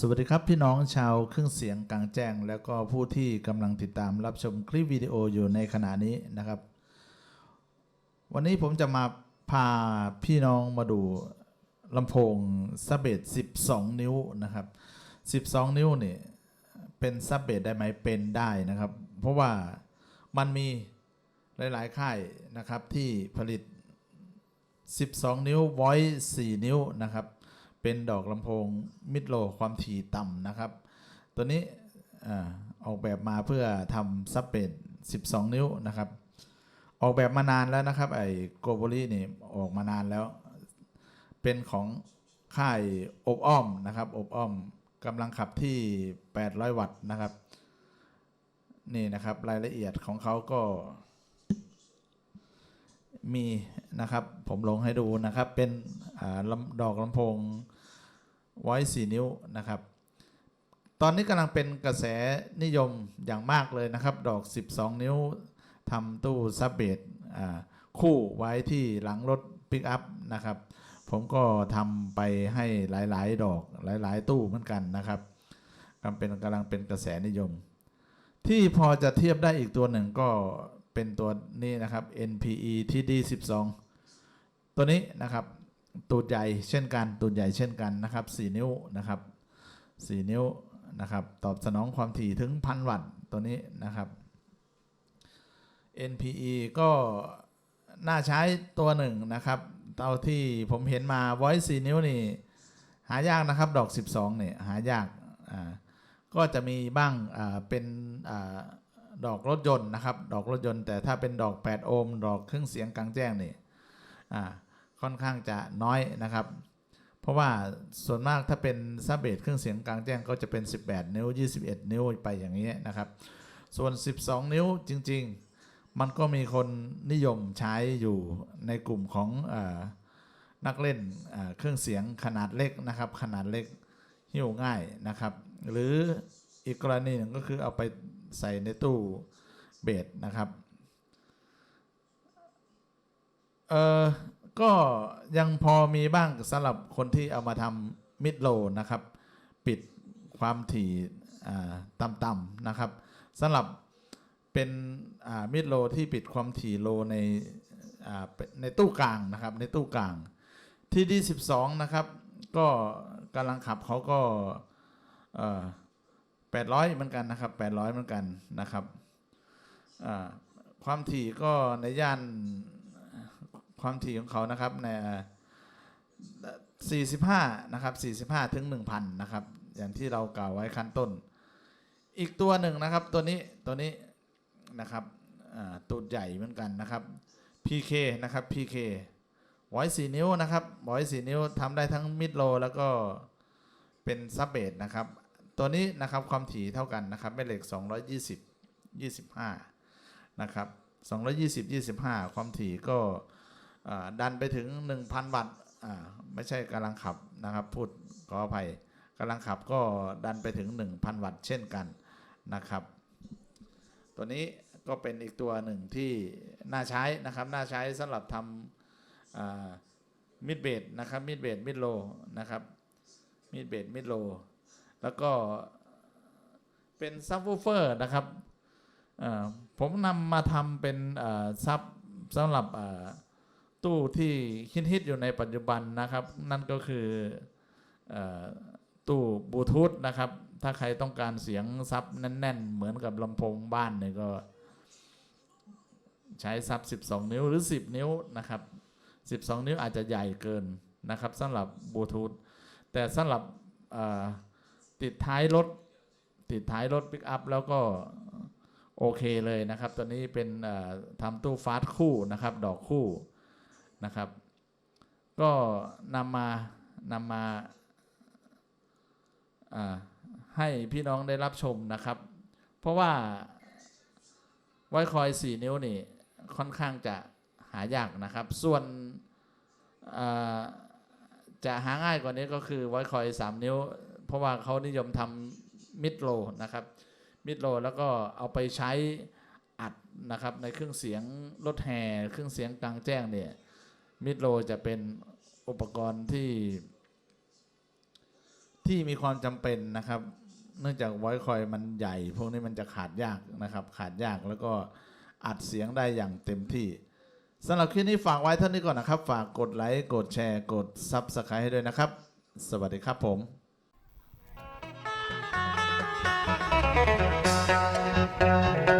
สวัสดีครับพี่น้องชาวเครื่องเสียงกลางแจ้ง แล้วก็ผู้ที่กำลังติดตามรับชมคลิปวิดีโออยู่ในขณะนี้นะครับ วันนี้ผมจะมาพาพี่น้องมาดูลำโพงซับเบส12 นิ้วนะครับ 12 นิ้วเนี่ยเป็นซับเบสได้ไหมเป็นได้นะครับ เพราะว่ามันมีหลาย ๆ ค่ายนะครับที่ผลิต 12 นิ้ว voice 4นิ้วนะครับ เป็นดอกลำโพงมิดโลความถี่ต่ำนะครับ ตัวนี้อาออกแบบมาเพื่อทำซับเบส12 นิ้วนะครับ ออกแบบมานานแล้วนะครับไอ้โกโบลีนี่ออกมานานแล้ว เป็นของค่ายอบอ้อมนะครับ อบอ้อมกำลังขับที่ 800 วัตต์นะครับ นี่นะครับรายละเอียดของเขาก็มี นะครับ ผมลงให้ดูนะครับ เป็นอดอกลำโพงไว้สี่นิ้วนะครับ ตอนนี้กำลังเป็นกระแสนิยมอย่างมากเลยนะครับ ดอก 12 นิ้วทำตู้ซับเบสอ่าคู่ไว้ที่หลังรถปิกอัพนะครับ ผมก็ทำไปให้หลาย ๆ ดอกหลาย ๆ ตู้เหมือนกันนะครับกำเป็นกำลังเป็นกระแสนิยม ที่พอจะเทียบได้อีกตัวหนึ่งก็ เป็นตัวนี้นะครับ NPE ที่ D12 ตัวนี้นะครับ ตูดใหญ่เช่นกัน ตูดใหญ่เช่นกันนะครับ 4 นิ้วนะครับ 4 นิ้วนะครับ ตอบสนองความถี่ถึงพันวัตต์ตัวนี้นะครับ NPE ก็น่าใช้ตัวหนึ่งนะครับเท่าที่ผมเห็นมา Voice 4นิ้วนี่ หายากนะครับ ดอก 12เนี่ยหายากอ่าก็จะมีบ้างอ่าเป็นอา ดอกรถยนต์นะครับ ดอกรถยนต์แต่ถ้าเป็นดอก 8 โอห์ม ดอกเครื่องเสียงกลางแจ้งนี่ค่อนข้างจะน้อยนะครับ เพราะว่าส่วนมากถ้าเป็นซับเบสเครื่องเสียงกลางแจ้งก็จะเป็น 18 นิ้ว 21 นิ้วไปอย่างนี้นะครับ ส่วน 12 นิ้วจริง ๆ มันก็มีคนนิยมใช้อยู่ในกลุ่มของอนักเล่นเครื่องเสียงขนาดเล็กนะครับ ขนาดเล็กหิ้วง่ายนะครับ หรืออีกกรณีหนึ่งก็คือเอาไป ใส่ในตู้เบสนะครับเออก็ยังพอมีบ้างสำหรับคนที่เอามาทำมิดโลนะครับ ปิดความถี่ต่ำๆนะครับสำหรับเป็นมิดโลที่ปิดความถี่โลในในตู้กลางนะครับ ในตู้กลางที่ดี12นะครับ ก็กำลังขับเขาก็ แปดร้อยเหมือนกันนะครับแปดร้อยเหมือนกันนะครับความถี่ก็ในย่านความถี่ของเขานะครับใน45นะครับ45ถึง1,000นะครับอย่างที่เรากล่าวไว้ขั้นต้น อีกตัวหนึ่งนะครับตัวนี้ตัวนี้นะครับตูดใหญ่เหมือนกันนะครับ PK นะครับ PK ไว้สี่นิ้วนะครับไว้สี่นิ้วทำได้ทั้งมิดโลแล้วก็เป็นซับเบสนะครับ ตัวนี้นะครับความถี่เท่ากันนะครับแม่เหล็ก 220 25 นะครับ 220 25 ความถี่ก็ดันไปถึง 1,000 วัตต์ไม่ใช่กำลังขับนะครับ พูดขออภัยกำลังขับก็ดันไปถึง 1,000 วัตต์เช่นกันนะครับ ตัวนี้ก็เป็นอีกตัวหนึ่งที่น่าใช้นะครับ น่าใช้สำหรับทำมิดเบดนะครับมิดเบดมิดโลนะครับมิดเบดมิดโล แล้วก็เป็นซับวูเฟอร์นะครับผมนำมาทำเป็นซับสำหรับตู้ที่ฮิตอยู่ในปัจจุบันนะครับ นั่นก็คืออตู้บลูทูธนะครับ ถ้าใครต้องการเสียงซับแน่น ๆ เหมือนกับลำโพงบ้านเนี่ยก็ใช้ซับ 12 นิ้วหรือ 10 นิ้วนะครับ 12 นิ้วอาจจะใหญ่เกินนะครับสำหรับบลูทูธแต่สำหรับ ติดท้ายรถ ติดท้ายรถปิกอัพแล้วก็โอเคเลยนะครับ ตัวนี้เป็นทำตู้ฟาสต์คู่นะครับ ดอกคู่นะครับ ก็นำมานำมาให้พี่น้องได้รับชมนะครับ เพราะว่าไวคอย 4 นิ้วนี่ค่อนข้างจะหายากนะครับ ส่วนจะหาง่ายกว่านี้ก็คือไวคอย 3 นิ้ว เพราะว่าเขานิยมทำมิดโลนะครับ มิดโลแล้วก็เอาไปใช้อัดนะครับ ในเครื่องเสียงรถแห่เครื่องเสียงกลางแจ้งเนี่ยมิดโลจะเป็นอุปกรณ์ที่ ที่มีความจำเป็นนะครับ เนื่องจากไวคอยมันใหญ่ พวกนี้มันจะขาดยากนะครับ ขาดยากแล้วก็อัดเสียงได้อย่างเต็มที่สำหรับคลิปนี้ฝากไว้เท่านี้ก่อนนะครับ ฝากกดไลค์ กดแชร์ กด Subscribe ให้ด้วยนะครับ สวัสดีครับผม Thank you.